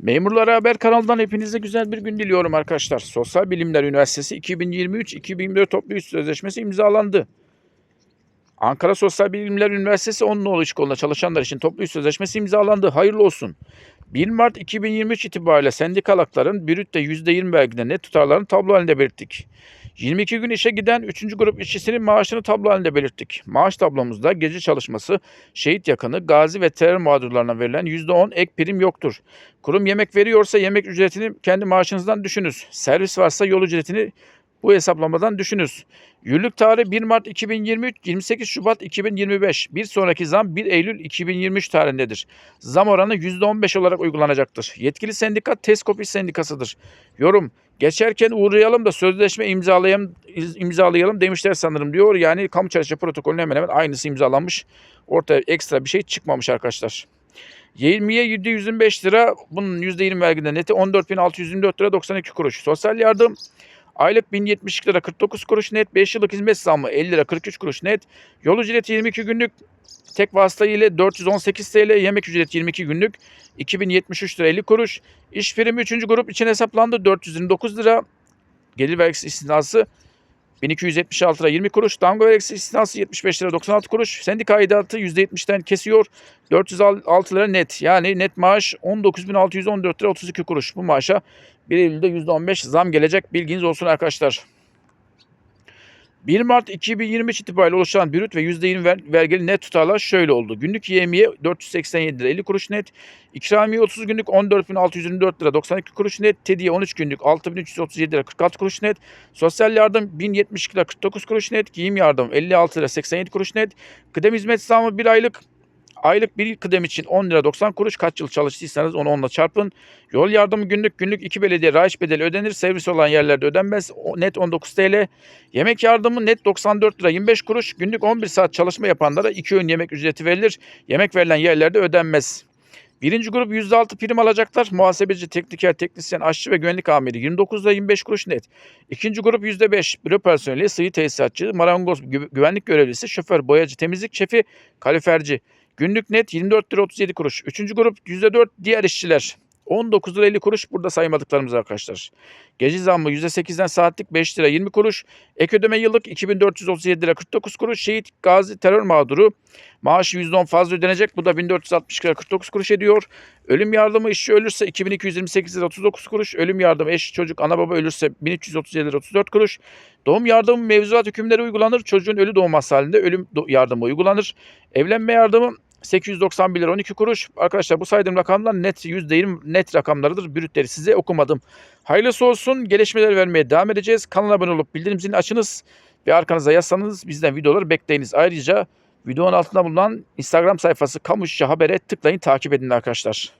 Memurlara Haber kanalından hepinize güzel bir gün diliyorum arkadaşlar. Sosyal Bilimler Üniversitesi 2023-2024 toplu iş sözleşmesi imzalandı. Ankara Sosyal Bilimler Üniversitesi 10 nolu iş kolunda çalışanlar için toplu iş sözleşmesi imzalandı. Hayırlı olsun. 1 Mart 2023 itibariyle sendikal hakların brütte %20 vergide net tutarlarını tablo halinde belirttik. 22 gün işe giden 3. grup işçisinin maaşını tablo halinde belirttik. Maaş tablomuzda gece çalışması, şehit yakını, gazi ve terör mağdurlarına verilen %10 ek prim yoktur. Kurum yemek veriyorsa yemek ücretini kendi maaşınızdan düşünüz. Servis varsa yol ücretini bu hesaplamadan düşünüz. Yürürlük tarihi 1 Mart 2023, 28 Şubat 2025. Bir sonraki zam 1 Eylül 2023 tarihindedir. Zam oranı %15 olarak uygulanacaktır. Yetkili sendika Teskop Sendikası'dır. Yorum. Geçerken uğrayalım da sözleşme imzalayalım, imzalayalım demişler sanırım diyor. Yani kamu çalışma protokolünün hemen hemen aynısı imzalanmış. Ortaya ekstra bir şey çıkmamış arkadaşlar. 20'ye %125 lira. Bunun %20 vergiden neti 14.624 lira 92 kuruş. Sosyal yardım Aylık 1072 lira 49 kuruş net. 5 yıllık hizmet zammı 50 lira 43 kuruş net. Yol ücreti 22 günlük tek vasıta ile 418 TL. Yemek ücreti 22 günlük 2073 lira 50 kuruş. İş primi 3. grup için hesaplandı 429 lira. Gelir vergisi istinası 1276 lira 20 kuruş. Damga vergisi istinası 75 lira 96 kuruş. Sendika aidatı %70'ten kesiyor. 406 lira net. Yani net maaş 19.614 lira 32 kuruş. Bu maaşa 1 Eylül'de %15 zam gelecek. Bilginiz olsun arkadaşlar. 1 Mart 2023 itibariyle oluşan brüt ve %20 ver, vergili net tutarlar şöyle oldu. Günlük yemiye 487 lira 50 kuruş net. İkramiye 30 günlük 14.624 lira 92 kuruş net. Tediye 13 günlük 6.337 lira 46 kuruş net. Sosyal yardım 1072 lira 49 kuruş net. Giyim yardım 56 lira 87 kuruş net. Kıdem hizmet zammı 1 aylık Aylık bir kıdem için 10 lira 90 kuruş. Kaç yıl çalıştıysanız onu onunla çarpın. Yol yardımı günlük günlük 2 belediye rayiç bedeli ödenir. Servis olan yerlerde ödenmez. Net 19 TL. Yemek yardımı net 94 lira 25 kuruş. Günlük 11 saat çalışma yapanlara 2 öğün yemek ücreti verilir. Yemek verilen yerlerde ödenmez. Birinci grup %6 prim alacaklar. Muhasebeci, tekniker, teknisyen, aşçı ve güvenlik amiri 29 lira 25 kuruş net. İkinci grup %5 büro personeli, sıvı tesisatçı, marangoz, gü- güvenlik görevlisi, şoför, boyacı, temizlik şefi, kaliferci. Günlük net 24 lira 37 kuruş. Üçüncü grup %4 diğer işçiler. 19 lira 50 kuruş burada saymadıklarımız arkadaşlar. Gece zammı %8'den saatlik 5 lira 20 kuruş. Ek ödeme yıllık 2437 lira 49 kuruş. Şehit gazi terör mağduru maaşı %10 fazla ödenecek. Bu da 1460 lira 49 kuruş ediyor. Ölüm yardımı işçi ölürse 2228 lira 39 kuruş. Ölüm yardımı eş çocuk ana baba ölürse 1337 lira 34 kuruş. Doğum yardımı mevzuat hükümleri uygulanır. Çocuğun ölü doğması halinde ölüm yardımı uygulanır. Evlenme yardımı 891 lira 12 kuruş. Arkadaşlar bu saydığım rakamlar net %20 net rakamlarıdır. Brütleri size okumadım. Hayırlısı olsun. Gelişmeler vermeye devam edeceğiz. Kanala abone olup bildirim zilini açınız ve arkanıza yazsanız bizden videoları bekleyiniz. Ayrıca videonun altında bulunan Instagram sayfası Kamu İşçi Haber'e tıklayın takip edin arkadaşlar.